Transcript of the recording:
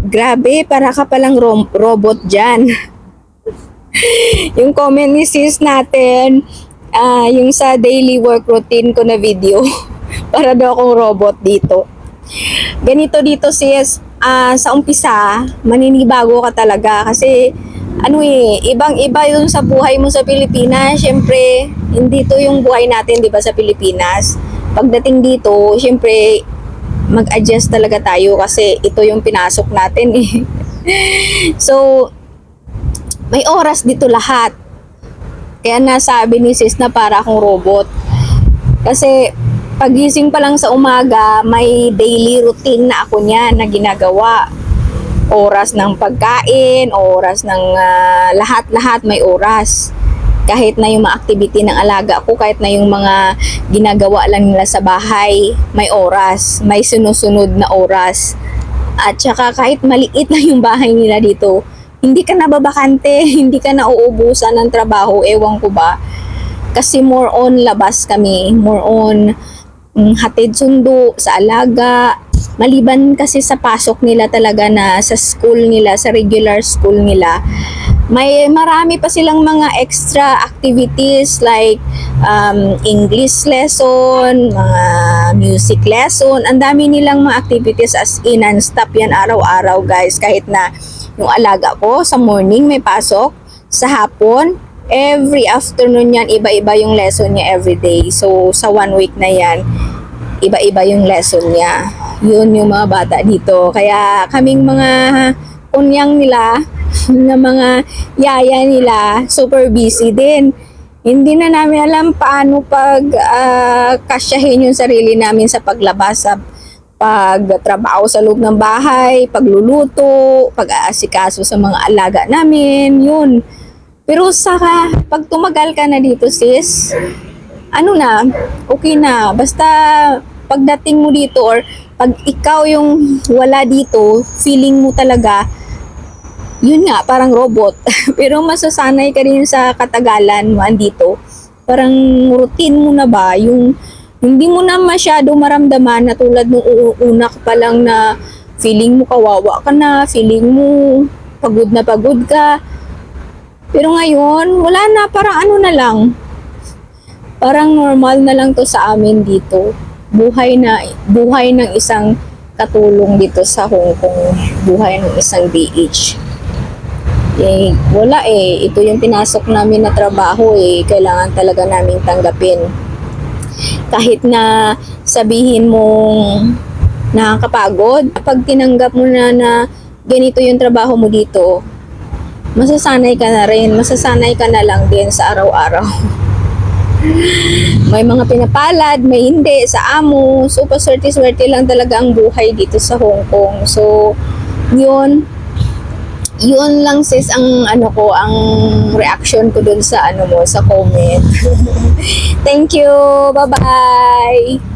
Grabe, para ka palang rom- robot dyan. yung comment ni sis natin, ah, yung sa daily work routine ko na video, para daw akong robot dito. Ganito dito sis, ah, sa umpisa, maninibago ka talaga kasi ano eh, ibang-iba yun sa buhay mo sa Pilipinas. Siyempre, hindi to yung buhay natin, di ba, sa Pilipinas. Pagdating dito, siyempre, mag-adjust talaga tayo kasi ito yung pinasok natin eh. so, may oras dito lahat. Kaya nasabi ni sis na para akong robot. Kasi pagising pa lang sa umaga, may daily routine na ako niyan na ginagawa. Oras ng pagkain, oras ng ah, lahat-lahat may oras. Kahit na yung mga activity ng alaga ko, kahit na yung mga ginagawa lang nila sa bahay, may oras, may sunusunod na oras. At saka kahit maliit na yung bahay nila dito, hindi ka nababakante, hindi ka nauubusan ng trabaho, ewan ko ba. Kasi more on labas kami, more on mm, hatid sundo sa alaga. Maliban kasi sa pasok nila talaga na sa school nila, sa regular school nila, may marami pa silang mga extra activities like um, English lesson, mga music lesson. Ang dami nilang mga activities as in and stop yan araw-araw guys. Kahit na yung alaga ko sa morning may pasok, sa hapon, every afternoon yan, iba-iba yung lesson niya every day. So sa one week na yan, iba-iba yung lesson niya. Yun yung mga bata dito. Kaya kaming mga kunyang nila, na mga yaya nila, super busy din. Hindi na namin alam paano pag ah, kasyahin yung sarili namin sa paglabas sa pagtrabaho sa loob ng bahay, pagluluto, pag-aasikaso sa mga alaga namin, yun. Pero sa pag tumagal ka na dito sis, ano na, okay na. Basta pagdating mo dito or pag ikaw yung wala dito, feeling mo talaga, yun nga, parang robot. Pero masasanay ka rin sa katagalan mo andito. Parang routine mo na ba, yung hindi mo na masyado maramdaman na tulad nung una pa lang na feeling mo kawawa ka na, feeling mo pagod na pagod ka. Pero ngayon, wala na, parang ano na lang, parang normal na lang to sa amin dito. Buhay na buhay ng isang katulong dito sa Hong Kong, buhay ng isang DH. Eh, wala eh. Ito yung pinasok namin na trabaho eh. Kailangan talaga namin tanggapin. Kahit na sabihin mong nakakapagod, pag tinanggap mo na na ganito yung trabaho mo dito, masasanay ka na rin. Masasanay ka na lang din sa araw-araw. may mga pinapalad, may hindi sa amo. So, paswerte-swerte lang talaga ang buhay dito sa Hong Kong. So, yun, yun lang sis ang ano ko, ang reaction ko dun sa ano mo, sa comment. Thank you. Bye-bye.